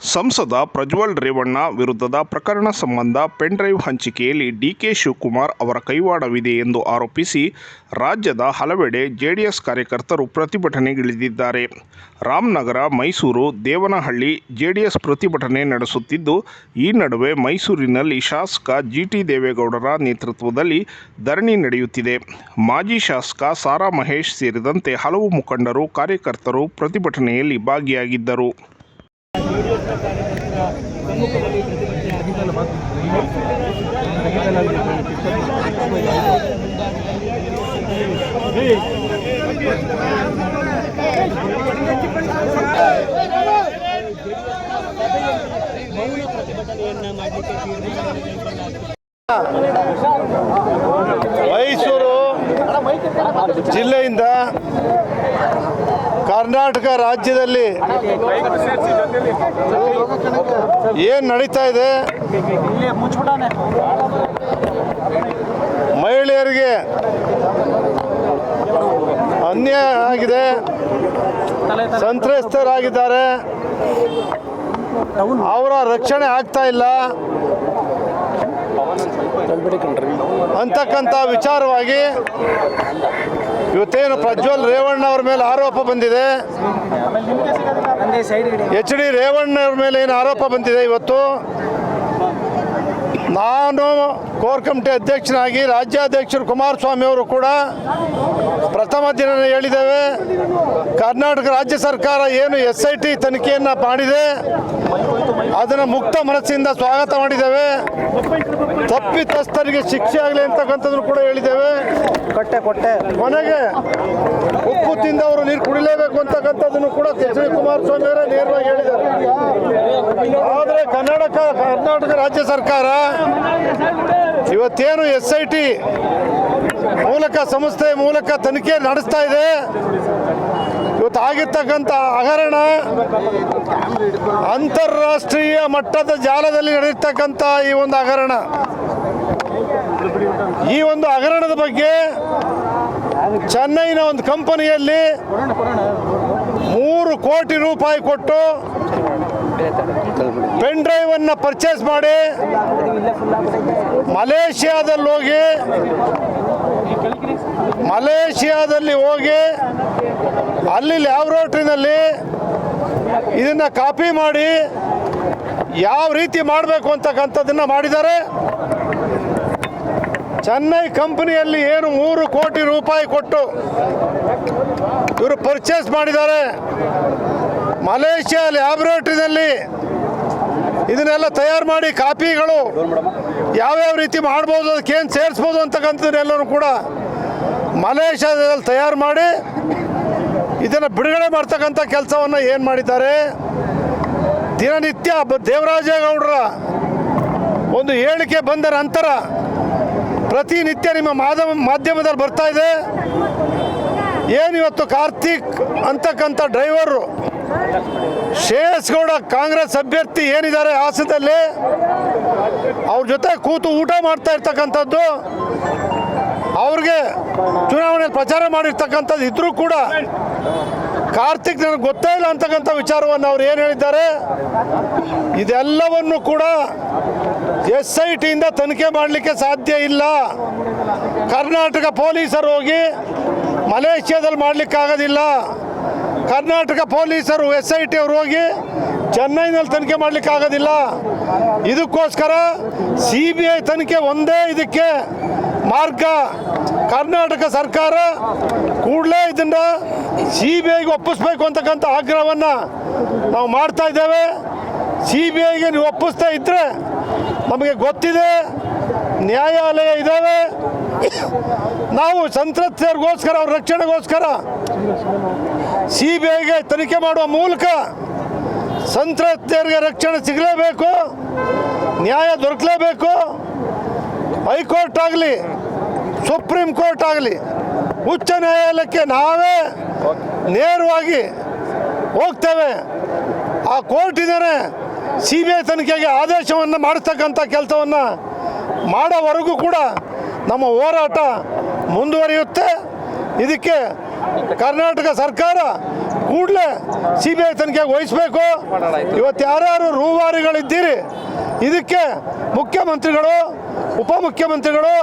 ಸಂಸದ ಪ್ರಜ್ವಲ್ ರೇವಣ್ಣ ವಿರುದ್ಧದ ಪ್ರಕರಣ ಸಂಬಂಧ ಪೆನ್ಡ್ರೈವ್ ಹಂಚಿಕೆಯಲ್ಲಿ ಡಿಕೆ ಶಿವಕುಮಾರ್ ಅವರ ಕೈವಾಡವಿದೆ ಎಂದು ಆರೋಪಿಸಿ ರಾಜ್ಯದ ಹಲವೆಡೆ ಜೆಡಿಎಸ್ ಕಾರ್ಯಕರ್ತರು ಪ್ರತಿಭಟನೆಗಿಳಿದಿದ್ದಾರೆ. ರಾಮನಗರ, ಮೈಸೂರು, ದೇವನಹಳ್ಳಿ ಜೆಡಿಎಸ್ ಪ್ರತಿಭಟನೆ ನಡೆಸುತ್ತಿದ್ದು, ಈ ನಡುವೆ ಮೈಸೂರಿನಲ್ಲಿ ಶಾಸಕ ಜಿಟಿ ದೇವೇಗೌಡರ ನೇತೃತ್ವದಲ್ಲಿ ಧರಣಿ ನಡೆಯುತ್ತಿದೆ. ಮಾಜಿ ಶಾಸಕ ಸಾರಾ ಮಹೇಶ್ ಸೇರಿದಂತೆ ಹಲವು ಮುಖಂಡರು ಕಾರ್ಯಕರ್ತರು ಪ್ರತಿಭಟನೆಯಲ್ಲಿ ಭಾಗಿಯಾಗಿದ್ದರು. ಮೈಸೂರು ಜಿಲ್ಲೆಯಿಂದ ಕರ್ನಾಟಕ ರಾಜ್ಯದಲ್ಲಿ ಏನು ನಡೀತಾ ಇದೆ? ಮಹಿಳೆಯರಿಗೆ ಅನ್ಯಾಯ ಆಗಿದೆ. ಸಂತ್ರಸ್ತರಾಗಿದ್ದಾರೆ. ಅವರ ರಕ್ಷಣೆ ಆಗ್ತಾ ಇಲ್ಲ. ಅಂತಕ್ಕಂಥ ವಿಚಾರವಾಗಿ ಇವತ್ತೇನು ಪ್ರಜ್ವಲ್ ರೇವಣ್ಣ ಅವ್ರ ಮೇಲೆ ಆರೋಪ ಬಂದಿದೆ? ಎಚ್ ಡಿ ರೇವಣ್ಣ ಅವ್ರ ಮೇಲೆ ಏನು ಆರೋಪ ಬಂದಿದೆ ಇವತ್ತು? ನಾನು ಕೋರ್ ಕಮಿಟಿ ಅಧ್ಯಕ್ಷನಾಗಿ ರಾಜ್ಯಾಧ್ಯಕ್ಷರು ಕುಮಾರಸ್ವಾಮಿ ಅವರು ಕೂಡ ಪ್ರಥಮ ದಿನ ಹೇಳಿದ್ದೇವೆ. ಕರ್ನಾಟಕ ರಾಜ್ಯ ಸರ್ಕಾರ ಏನು ಎಸ್ ಐ ಟಿ ತನಿಖೆಯನ್ನು ಮಾಡಿದೆ. ಅದನ್ನು ಮುಕ್ತ ಮನಸ್ಸಿಂದ ಸ್ವಾಗತ ಮಾಡಿದ್ದೇವೆ. ತಪ್ಪಿತಸ್ಥರಿಗೆ ಶಿಕ್ಷೆ ಆಗಲಿ ಅಂತಕ್ಕಂಥದ್ದು ಕೂಡ ಹೇಳಿದ್ದೇವೆ. ಕೊಟ್ಟೆ ಕೊಟ್ಟೆ. ಕೊನೆಗೆ ಉಪ್ಪು ತಿಂದವರು ನೀರು ಕುಡಿಲೇಬೇಕು ಅಂತಕ್ಕಂಥದ್ದನ್ನು ಕೂಡ ಎಚ್ ಡಿ ಕುಮಾರಸ್ವಾಮಿ ಅವರೇ ನೇರವಾಗಿ ಹೇಳಿದ್ದಾರೆ. ಆದರೆ ಕರ್ನಾಟಕ ಕರ್ನಾಟಕ ರಾಜ್ಯ ಸರ್ಕಾರ ಇವತ್ತೇನು ಎಸ್ ಐ ಟಿ ಮೂಲಕ ಸಂಸ್ಥೆ ಮೂಲಕ ತನಿಖೆ ನಡೆಸ್ತಾ ಇದೆ. ಇವತ್ತು ಆಗಿರ್ತಕ್ಕಂಥ ಹಗರಣ ಅಂತಾರಾಷ್ಟ್ರೀಯ ಮಟ್ಟದ ಜಾಲದಲ್ಲಿ ನಡೆಯತಕ್ಕಂಥ ಈ ಒಂದು ಹಗರಣ. ಈ ಒಂದು ಹಗರಣದ ಬಗ್ಗೆ ಚೆನ್ನೈನ ಒಂದು ಕಂಪನಿಯಲ್ಲಿ ಮೂರು ಕೋಟಿ ರೂಪಾಯಿ ಕೊಟ್ಟು ಪೆನ್ ಡ್ರೈವ್ ಅನ್ನ ಪರ್ಚೇಸ್ ಮಾಡಿ ಮಲೇಷಿಯಾದಲ್ಲಿ ಹೋಗಿ ಮಲೇಷಿಯಾದಲ್ಲಿ ಹೋಗಿ ಅಲ್ಲಿ ಲ್ಯಾಬ್ರೋಟ್ರಿನಲ್ಲಿ ಇದನ್ನ ಕಾಪಿ ಮಾಡಿ ಯಾವ ರೀತಿ ಮಾಡಬೇಕು ಅಂತಕ್ಕಂಥದ್ದನ್ನು ಮಾಡಿದ್ದಾರೆ. ಚೆನ್ನೈ ಕಂಪನಿಯಲ್ಲಿ ಏನು ಮೂರು ಕೋಟಿ ರೂಪಾಯಿ ಕೊಟ್ಟು ಇವರು ಪರ್ಚೇಸ್ ಮಾಡಿದ್ದಾರೆ. ಮಲೇಷ್ಯಾ ಲ್ಯಾಬ್ರೇಟರಿನಲ್ಲಿ ಇದನ್ನೆಲ್ಲ ತಯಾರು ಮಾಡಿ ಕಾಪಿಗಳು ಯಾವ್ಯಾವ ರೀತಿ ಮಾಡ್ಬೋದು ಅದಕ್ಕೇನು ಸೇರಿಸ್ಬೋದು ಅಂತಕ್ಕಂಥದ್ದನ್ನೆಲ್ಲರೂ ಕೂಡ ಮಲೇಷ್ಯಾದಲ್ಲಿ ತಯಾರು ಮಾಡಿ ಇದನ್ನು ಬಿಡುಗಡೆ ಮಾಡ್ತಕ್ಕಂಥ ಕೆಲಸವನ್ನು ಏನು ಮಾಡಿದ್ದಾರೆ? ದಿನನಿತ್ಯ ದೇವರಾಜೇಗೌಡರ ಒಂದು ಹೇಳಿಕೆ ಬಂದ ನಂತರ ಪ್ರತಿನಿತ್ಯ ನಿಮ್ಮ ಮಾಧ್ಯಮ ಮಾಧ್ಯಮದಲ್ಲಿ ಬರ್ತಾ ಇದೆ. ಏನಿವತ್ತು ಕಾರ್ತಿಕ್ ಅಂತಕ್ಕಂಥ ಡ್ರೈವರು? ಶ್ರೇಯಸ್ಗೌಡ ಕಾಂಗ್ರೆಸ್ ಅಭ್ಯರ್ಥಿ ಏನಿದ್ದಾರೆ ಹಾಸನದಲ್ಲಿ ಅವ್ರ ಜೊತೆ ಕೂತು ಊಟ ಮಾಡ್ತಾ ಇರ್ತಕ್ಕಂಥದ್ದು. ಅವ್ರಿಗೆ ಚುನಾವಣೆ ಪ್ರಚಾರ ಮಾಡಿರ್ತಕ್ಕಂಥದ್ದು ಇದ್ರೂ ಕೂಡ ಕಾರ್ತಿಕ್ ನನಗೆ ಗೊತ್ತೇ ಇಲ್ಲ ಅಂತಕ್ಕಂಥ ವಿಚಾರವನ್ನು ಅವ್ರು ಏನು ಹೇಳಿದ್ದಾರೆ. ಇದೆಲ್ಲವನ್ನು ಕೂಡ ಎಸ್ ಐ ಟಿಯಿಂದ ತನಿಖೆ ಮಾಡಲಿಕ್ಕೆ ಸಾಧ್ಯ ಇಲ್ಲ. ಕರ್ನಾಟಕ ಪೊಲೀಸರು ಹೋಗಿ ಮಲೇಷ್ಯಾದಲ್ಲಿ ಮಾಡಲಿಕ್ಕಾಗೋದಿಲ್ಲ ಕರ್ನಾಟಕ ಪೊಲೀಸರು ಎಸ್ ಐ ಟಿ ಅವರು ಹೋಗಿ ಚೆನ್ನೈನಲ್ಲಿ ತನಿಖೆ ಮಾಡಲಿಕ್ಕಾಗೋದಿಲ್ಲ ಇದಕ್ಕೋಸ್ಕರ ಸಿ ಬಿ ಐ ತನಿಖೆ ಒಂದೇ ಇದಕ್ಕೆ ಮಾರ್ಗ ಕರ್ನಾಟಕ ಸರ್ಕಾರ ಕೂಡಲೇ ಇದನ್ನು ಸಿ ಬಿ ಐಗೆ ಒಪ್ಪಿಸ್ಬೇಕು ಅಂತಕ್ಕಂಥ ಆಗ್ರಹವನ್ನು ನಾವು ಮಾಡ್ತಾ ಇದ್ದೇವೆ. ಸಿ ಬಿ ಐಗೆ ನೀವು ಒಪ್ಪಿಸ್ತಾ ಇದ್ದರೆ ನಮಗೆ ಗೊತ್ತಿದೆ, ನ್ಯಾಯಾಲಯ ಇದ್ದಾವೆ ನಾವು ಸಂತ್ರಸ್ತರಿಗೋಸ್ಕರ, ಅವ್ರ ರಕ್ಷಣೆಗೋಸ್ಕರ ಸಿ ಬಿ ಐಗೆ ತನಿಖೆ ಮಾಡುವ ಮೂಲಕ ಸಂತ್ರಸ್ತರಿಗೆ ರಕ್ಷಣೆ ಸಿಗಲೇಬೇಕು, ನ್ಯಾಯ ದೊರಕಲೇಬೇಕು. ಹೈಕೋರ್ಟ್ ಆಗಲಿ, ಸುಪ್ರೀಂ ಕೋರ್ಟ್ ಆಗಲಿ, ಉಚ್ಚ ನ್ಯಾಯಾಲಯಕ್ಕೆ ನಾವೇ ನೇರವಾಗಿ ಹೋಗ್ತೇವೆ. ಆ ಕೋರ್ಟಿನೇ ಸಿ ಬಿ ಐ ತನಿಖೆಗೆ ಆದೇಶವನ್ನು ಮಾಡಿಸ್ತಕ್ಕಂಥ ಕೆಲಸವನ್ನು ಮಾಡೋವರೆಗೂ ಕೂಡ ನಮ್ಮ ಹೋರಾಟ ಮುಂದುವರಿಯುತ್ತೆ. ಇದಕ್ಕೆ ಕರ್ನಾಟಕ ಸರ್ಕಾರ ಕೂಡಲೇ ಸಿ ಬಿ ಐ ತನಿಖೆಗೆ ವಹಿಸಬೇಕು. ಇವತ್ತು ಯಾರ್ಯಾರು ರೂವಾರಿಗಳಿದ್ದೀರಿ, ಇದಕ್ಕೆ ಮುಖ್ಯಮಂತ್ರಿಗಳು ಉಪಮುಖ್ಯಮಂತ್ರಿಗಳು,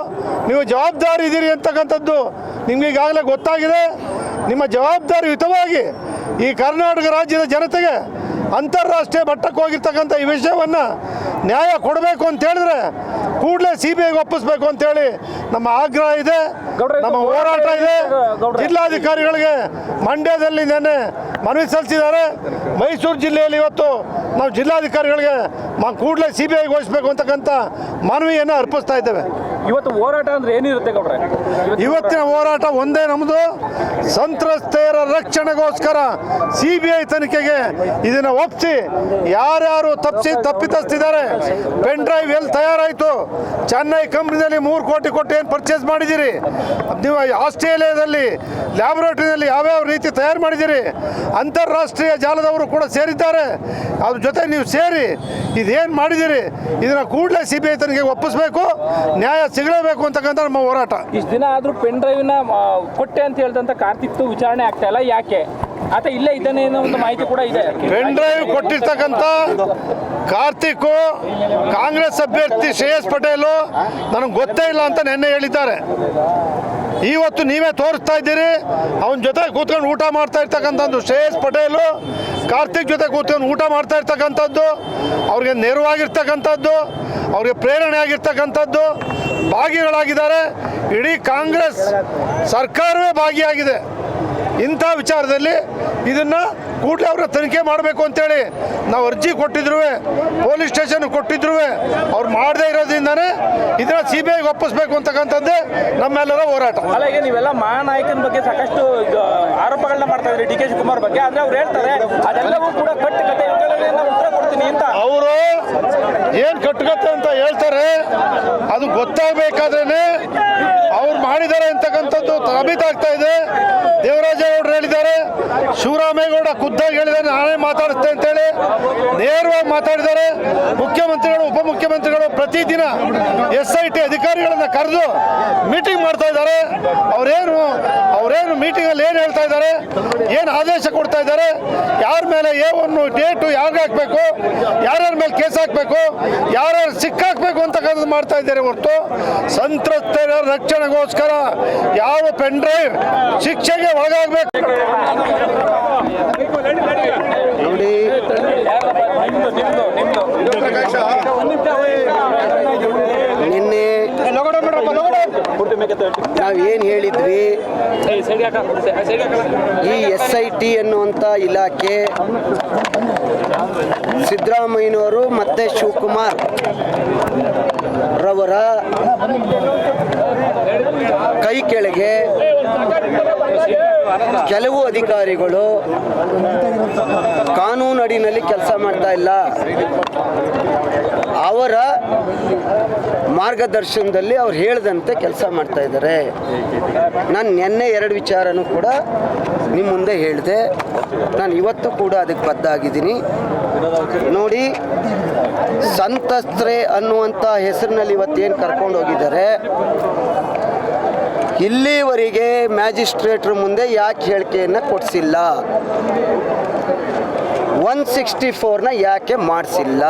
ನೀವು ಜವಾಬ್ದಾರಿ ಇದ್ದೀರಿ ಅಂತಕ್ಕಂಥದ್ದು ನಿಮ್ಗೆ ಈಗಾಗಲೇ ಗೊತ್ತಾಗಿದೆ. ನಿಮ್ಮ ಜವಾಬ್ದಾರಿಯುತವಾಗಿ ಈ ಕರ್ನಾಟಕ ರಾಜ್ಯದ ಜನತೆಗೆ ಅಂತಾರಾಷ್ಟ್ರೀಯ ಮಟ್ಟಕ್ಕೆ ಹೋಗಿರ್ತಕ್ಕಂಥ ಈ ವಿಷಯವನ್ನು ನ್ಯಾಯ ಕೊಡಬೇಕು ಅಂತ ಹೇಳಿದ್ರೆ ಕೂಡಲೇ ಸಿ ಬಿ ಐಗೆ ಒಪ್ಪಿಸ್ಬೇಕು ಅಂತೇಳಿ ನಮ್ಮ ಆಗ್ರಹ ಇದೆ ನಮ್ಮ ಹೋರಾಟ ಇದೆ. ಜಿಲ್ಲಾಧಿಕಾರಿಗಳಿಗೆ ಮಂಡ್ಯದಲ್ಲಿ ನಿನ್ನೆ ಮನವಿ ಸಲ್ಲಿಸಿದ್ದಾರೆ. ಮೈಸೂರು ಜಿಲ್ಲೆಯಲ್ಲಿ ಇವತ್ತು ನಾವು ಜಿಲ್ಲಾಧಿಕಾರಿಗಳಿಗೆ ಮ ಕೂಡಲೇ ಸಿ ಬಿ ಐಗೆ ವಹಿಸಬೇಕು ಅಂತಕ್ಕಂಥ ಮನವಿಯನ್ನು ಅರ್ಪಿಸ್ತಾ ಇದ್ದೇವೆ. ಇವತ್ತು ಹೋರಾಟ ಅಂದ್ರೆ ಏನಿರುತ್ತೆ ಗೌಡ್ರೆ? ಇವತ್ತಿನ ಹೋರಾಟ ಒಂದೇ ನಮ್ಮದು ಸಂತ್ರಸ್ತೆಯರ ರಕ್ಷಣೆಗೋಸ್ಕರ ಸಿ ಬಿ ಐ ತನಿಖೆಗೆ ಇದನ್ನು ಒಪ್ಪಿಸಿ ಯಾರ್ಯಾರು ತಪ್ಪಿಸಿ ತಪ್ಪಿತಸ್ತಿದ್ದಾರೆ ಪೆನ್ ಡ್ರೈವ್ ಎಲ್ಲಿ ತಯಾರಾಯಿತು? ಚೆನ್ನೈ ಕಂಪ್ನಿನಲ್ಲಿ ಮೂರು ಕೋಟಿ ಕೊಟ್ಟು ಏನು ಪರ್ಚೇಸ್ ಮಾಡಿದ್ದೀರಿ? ನೀವು ಆಸ್ಟ್ರೇಲಿಯಾದಲ್ಲಿ ಲ್ಯಾಬೊರೇಟರಿನಲ್ಲಿ ಯಾವ್ಯಾವ ರೀತಿ ತಯಾರು ಮಾಡಿದ್ದೀರಿ? ಅಂತಾರಾಷ್ಟ್ರೀಯ ಜಾಲದವರು ಕೂಡ ಸೇರಿದ್ದಾರೆ. ಅದ್ರ ಜೊತೆ ನೀವು ಸೇರಿ ಇದೇನು ಮಾಡಿದ್ದೀರಿ? ಇದನ್ನು ಕೂಡಲೇ ಸಿ ಬಿ ಐ ತನಿಖೆಗೆ ಒಪ್ಪಿಸ್ಬೇಕು. ನ್ಯಾಯ ಸಿಗಲೇಬೇಕು ಅಂತಕ್ಕಂಥ ನಮ್ಮ ಹೋರಾಟ. ಇಷ್ಟು ದಿನ ಆದರೂ ಪೆನ್ ಡ್ರೈವ್ನ ಕೊಟ್ಟೆ ಅಂತ ಹೇಳ್ದಂಥ ಕಾರ್ತಿಕ್ತು ವಿಚಾರಣೆ ಆಗ್ತಾ ಇಲ್ಲ ಯಾಕೆ? ಆತ ಇಲ್ಲೇ ಇದ್ದಾನೆ ಅನ್ನೋ ಒಂದು ಮಾಹಿತಿ ಕೂಡ ಇದೆ. ಪೆನ್ ಡ್ರೈವ್ ಕೊಟ್ಟಿರ್ತಕ್ಕಂಥ ಕಾರ್ತಿಕ್ ಕಾಂಗ್ರೆಸ್ ಅಭ್ಯರ್ಥಿ ಶ್ರೇಯಸ್ ಪಟೇಲು ನನಗೆ ಗೊತ್ತೇ ಇಲ್ಲ ಅಂತ ನೆನ್ನೆ ಹೇಳಿದ್ದಾರೆ. ಇವತ್ತು ನೀವೇ ತೋರಿಸ್ತಾ ಇದ್ದೀರಿ. ಅವನ ಜೊತೆ ಕೂತ್ಕೊಂಡು ಊಟ ಮಾಡ್ತಾ ಇರ್ತಕ್ಕಂಥದ್ದು ಶ್ರೇಯಸ್ ಪಟೇಲು, ಕಾರ್ತಿಕ್ ಜೊತೆ ಕೂತ್ಕೊಂಡು ಊಟ ಮಾಡ್ತಾ ಇರ್ತಕ್ಕಂಥದ್ದು, ಅವ್ರಿಗೆ ನೆರವಾಗಿರ್ತಕ್ಕಂಥದ್ದು, ಅವ್ರಿಗೆ ಪ್ರೇರಣೆ ಆಗಿರ್ತಕ್ಕಂಥದ್ದು ಭಾಗಿಗಳಾಗಿದ್ದಾರೆ. ಇಡೀ ಕಾಂಗ್ರೆಸ್ ಸರ್ಕಾರವೇ ಭಾಗಿಯಾಗಿದೆ. ಇಂಥ ವಿಚಾರದಲ್ಲಿ ಇದನ್ನು ಕೂಡಲೇ ಅವರ ತನಿಖೆ ಮಾಡಬೇಕು ಅಂತೇಳಿ ನಾವು ಅರ್ಜಿ ಕೊಟ್ಟಿದ್ರು ಪೊಲೀಸ್ ಸ್ಟೇಷನ್ ಕೊಟ್ಟಿದ್ರು ಅವ್ರು ಮಾಡದೇ ಇರೋದ್ರಿಂದನೇ ಇದನ್ನ ಸಿ ಬಿ ಐಗೆ ಒಪ್ಪಿಸ್ಬೇಕು ಅಂತಕ್ಕಂಥದ್ದೇ ನಮ್ಮೆಲ್ಲರ ಹೋರಾಟ. ಅಲ್ಲಿಗೆ ನೀವೆಲ್ಲ ಮಹಾನಾಯಕನ ಬಗ್ಗೆ ಸಾಕಷ್ಟು ಆರೋಪಗಳನ್ನ ಮಾಡ್ತಾ ಇದ್ರಿ, ಡಿ ಕೆ ಶಿವಕುಮಾರ್ ಬಗ್ಗೆ. ಆದ್ರೆ ಅವ್ರು ಹೇಳ್ತಾರೆ, ಅದೆಲ್ಲವೂ ಕೂಡ ಕಟ್ಟು ಕತೆ ಅವರು ಏನು ಕಟ್ಟುಗತ್ತೆ ಅಂತ ಹೇಳ್ತಾರೆ, ಅದು ಗೊತ್ತಾಗಬೇಕಾದ್ರೇನೆ ಅವ್ರು ಮಾಡಿದ್ದಾರೆ ಅಂತಕ್ಕಂಥದ್ದು ಸಾಬೀತಾಗ್ತಾ ಇದೆ. ದೇವರಾಜೇಗೌಡರು ಹೇಳಿದ್ದಾರೆ, ಶಿವರಾಮೇಗೌಡ ಖುದ್ದಾಗಿ ಹೇಳಿದ್ದಾರೆ, ನಾನೇ ಮಾತಾಡುತ್ತೆ ಅಂತೇಳಿ ನೇರವಾಗಿ ಮಾತಾಡಿದ್ದಾರೆ. ಮುಖ್ಯಮಂತ್ರಿಗಳು, ಉಪಮುಖ್ಯಮಂತ್ರಿಗಳು ಪ್ರತಿದಿನ ಎಸ್ ಐ ಟಿ ಅಧಿಕಾರಿಗಳನ್ನ ಕರೆದು ಮೀಟಿಂಗ್ ಮಾಡ್ತಾ ಇದ್ದಾರೆ. ಅವರೇನು ಅವರೇನು ಮೀಟಿಂಗಲ್ಲಿ ಏನು ಹೇಳ್ತಾ ಇದ್ದಾರೆ, ಏನು ಆದೇಶ ಕೊಡ್ತಾ ಇದ್ದಾರೆ, ಯಾರ ಮೇಲೆ ಏ ಒಂದು ಡೇಟು ಯಾರಿಗೆ ಹಾಕಬೇಕು ಯಾರ್ಯಾರ ಮೇಲೆ ಕೇಸ್ ಹಾಕಬೇಕು, ಯಾರ್ಯಾರು ಸಿಕ್ಕಾಕ್ಬೇಕು ಅಂತಕ್ಕಂಥದ್ದು ಮಾಡ್ತಾ ಇದ್ದಾರೆ ಹೊರತು ಸಂತ್ರಸ್ತರ ರಕ್ಷಣೆಗೋಸ್ಕರ ಯಾವ ಪೆನ್ ಡ್ರೈವ್ ಶಿಕ್ಷೆಗೆ ಒಳಗಾಗಬೇಕು ನೋಡಿ ನಿಮ್ದು ನಿಮ್ದು ನಿಮ್ದು ನಿನ್ನೆ ನಾವು ಏನು ಹೇಳಿದ್ವಿ? ಈ ಎಸ್ ಐ ಟಿ ಅನ್ನುವಂಥ ಇಲಾಖೆ ಸಿದ್ದರಾಮಯ್ಯನವರು ಮತ್ತು ಶಿವಕುಮಾರ್ ರವರ ಕೈ ಕೆಳಗೆ ಕೆಲವು ಅಧಿಕಾರಿಗಳು ಕಾನೂನು ಅಡಿನಲ್ಲಿ ಕೆಲಸ ಮಾಡ್ತಾ ಇಲ್ಲ. ಅವರ ಮಾರ್ಗದರ್ಶನದಲ್ಲಿ ಅವ್ರು ಹೇಳಿದಂತೆ ಕೆಲಸ ಮಾಡ್ತಾ ಇದ್ದಾರೆ. ನಾನು ನಿನ್ನೆ ಎರಡು ವಿಚಾರನೂ ಕೂಡ ನಿಮ್ಮ ಮುಂದೆ ಹೇಳಿದೆ. ನಾನು ಇವತ್ತು ಕೂಡ ಅದಕ್ಕೆ ಬದ್ಧಾಗಿದ್ದೀನಿ. ನೋಡಿ, ಸಂತಸ್ತ್ರೆ ಅನ್ನುವಂಥ ಹೆಸರಿನಲ್ಲಿ ಇವತ್ತೇನು ಕರ್ಕೊಂಡು ಹೋಗಿದ್ದಾರೆ. ಇಲ್ಲಿವರೆಗೆ ಮ್ಯಾಜಿಸ್ಟ್ರೇಟ್ರ ಮುಂದೆ ಯಾಕೆ ಹೇಳಿಕೆಯನ್ನು ಕೊಡಿಸಿಲ್ಲ? ಒನ್ ಸಿಕ್ಸ್ಟಿ ಫೋರ್ನ ಯಾಕೆ ಮಾಡಿಸಿಲ್ಲ?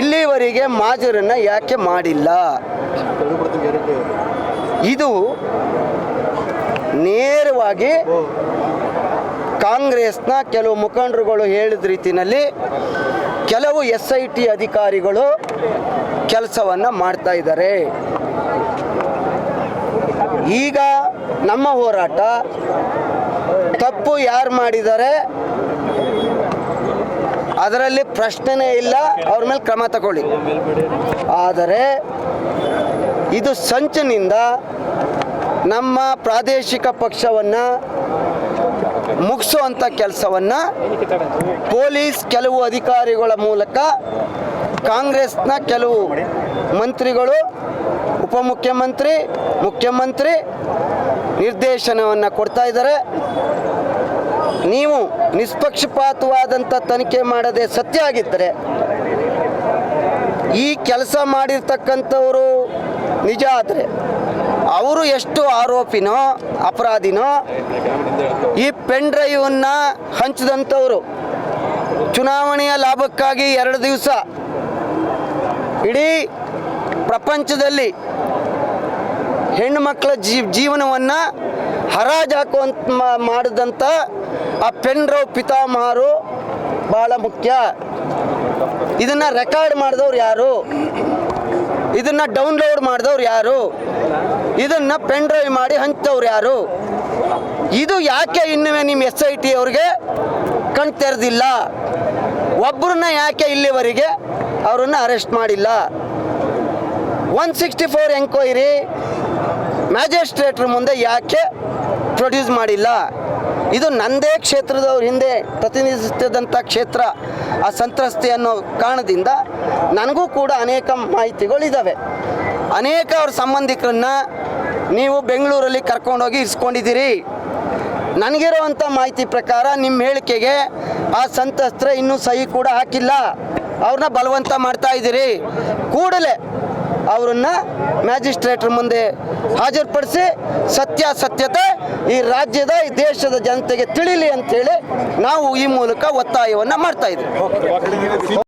ಇಲ್ಲಿವರೆಗೆ ಮಾಜರನ್ನ ಯಾಕೆ ಮಾಡಿಲ್ಲ? ಇದು ನೇರವಾಗಿ ಕಾಂಗ್ರೆಸ್ನ ಕೆಲವು ಮುಖಂಡರುಗಳು ಹೇಳಿದ ರೀತಿಯಲ್ಲಿ ಕೆಲವು ಎಸ್ ಐ ಟಿ ಅಧಿಕಾರಿಗಳು ಕೆಲಸವನ್ನು ಮಾಡ್ತಾ ಇದ್ದಾರೆ. ಈಗ ನಮ್ಮ ಹೋರಾಟ ತಪ್ಪು ಯಾರು ಮಾಡಿದ್ದಾರೆ ಅದರಲ್ಲಿ ಪ್ರಶ್ನೆನೇ ಇಲ್ಲ, ಅವ್ರ ಮೇಲೆ ಕ್ರಮ ತಗೊಳ್ಳಿ. ಆದರೆ, ಇದು ಸಂಚಿನಿಂದ ನಮ್ಮ ಪ್ರಾದೇಶಿಕ ಪಕ್ಷವನ್ನು ಮುಗಿಸುವಂಥ ಕೆಲಸವನ್ನು ಪೊಲೀಸ್ ಕೆಲವು ಅಧಿಕಾರಿಗಳ ಮೂಲಕ ಕಾಂಗ್ರೆಸ್ನ ಕೆಲವು ಮಂತ್ರಿಗಳು, ಉಪಮುಖ್ಯಮಂತ್ರಿ, ಮುಖ್ಯಮಂತ್ರಿ ನಿರ್ದೇಶನವನ್ನು ಕೊಡ್ತಾ ಇದ್ದಾರೆ. ನೀವು ನಿಷ್ಪಕ್ಷಪಾತವಾದಂಥ ತನಿಖೆ ಮಾಡದೆ ಸತ್ಯ ಆಗಿದ್ದರೆ ಈ ಕೆಲಸ ಮಾಡಿರ್ತಕ್ಕಂಥವರು ನಿಜ ಆದರೆ ಅವರು ಎಷ್ಟು ಆರೋಪಿನೋ, ಅಪರಾಧಿನೋ, ಈ ಪೆನ್ ಡ್ರೈವನ್ನು ಹಂಚಿದಂಥವರು ಚುನಾವಣೆಯ ಲಾಭಕ್ಕಾಗಿ ಎರಡು ದಿವಸ ಇಡೀ ಪ್ರಪಂಚದಲ್ಲಿ ಹೆಣ್ಣು ಮಕ್ಕಳ ಜೀವನವನ್ನು ಹರಾಜು ಹಾಕುವಂತ ಮಾಡಿದಂಥ ಆ ಪೆನ್ ಡ್ರೈವ್ ಪಿತಾಮಹರು ಭಾಳ ಮುಖ್ಯ. ಇದನ್ನು ರೆಕಾರ್ಡ್ ಮಾಡಿದವ್ರು ಯಾರು? ಇದನ್ನು ಡೌನ್ಲೋಡ್ ಮಾಡಿದವ್ರು ಯಾರು? ಇದನ್ನು ಪೆನ್ ಡ್ರೈವ್ ಮಾಡಿ ಹಂಚಿದವ್ರು ಯಾರು? ಇದು ಯಾಕೆ ಇನ್ನುವೇ ನಿಮ್ಮ ಎಸ್ ಐ ಟಿ ಅವ್ರಿಗೆ ಕಣ್ ತೆರೆದಿಲ್ಲ? ಒಬ್ಬರನ್ನ ಯಾಕೆ ಇಲ್ಲಿವರೆಗೆ ಅವರನ್ನು ಅರೆಸ್ಟ್ ಮಾಡಿಲ್ಲ? ಒನ್ ಸಿಕ್ಸ್ಟಿ ಫೋರ್ ಎಂಕ್ವೈರಿ ಮ್ಯಾಜಿಸ್ಟ್ರೇಟ್ರ್ ಮುಂದೆ ಯಾಕೆ ಪ್ರೊಡ್ಯೂಸ್ ಮಾಡಿಲ್ಲ? ಇದು ನಂದೇ ಕ್ಷೇತ್ರದವ್ರ ಹಿಂದೆ ಪ್ರತಿನಿಧಿಸುತ್ತಿದ್ದಂಥ ಕ್ಷೇತ್ರ, ಆ ಸಂತ್ರಸ್ತೆ ಅನ್ನೋ ಕಾರಣದಿಂದ ನನಗೂ ಕೂಡ ಅನೇಕ ಮಾಹಿತಿಗಳಿದ್ದಾವೆ ಅನೇಕ ಅವ್ರ ಸಂಬಂಧಿಕರನ್ನ ನೀವು ಬೆಂಗಳೂರಲ್ಲಿ ಕರ್ಕೊಂಡೋಗಿ ಇರಿಸ್ಕೊಂಡಿದ್ದೀರಿ. ನನಗಿರುವಂಥ ಮಾಹಿತಿ ಪ್ರಕಾರ ನಿಮ್ಮ ಹೇಳಿಕೆಗೆ ಆ ಸಂತ್ರಸ್ತ್ರ ಇನ್ನೂ ಸಹಿ ಕೂಡ ಹಾಕಿಲ್ಲ. ಅವ್ರನ್ನ ಬಲವಂತ ಮಾಡ್ತಾ ಇದ್ದೀರಿ. ಕೂಡಲೇ ಅವರನ್ನ ಮ್ಯಾಜಿಸ್ಟ್ರೇಟ್ರ್ ಮುಂದೆ ಹಾಜರುಪಡಿಸಿ ಸತ್ಯಾಸತ್ಯತೆ ಈ ರಾಜ್ಯದ, ಈ ದೇಶದ ಜನತೆಗೆ ತಿಳಿಲಿ ಅಂತೇಳಿ ನಾವು ಈ ಮೂಲಕ ಒತ್ತಾಯವನ್ನು ಮಾಡ್ತಾ ಇದ್ದೀವಿ.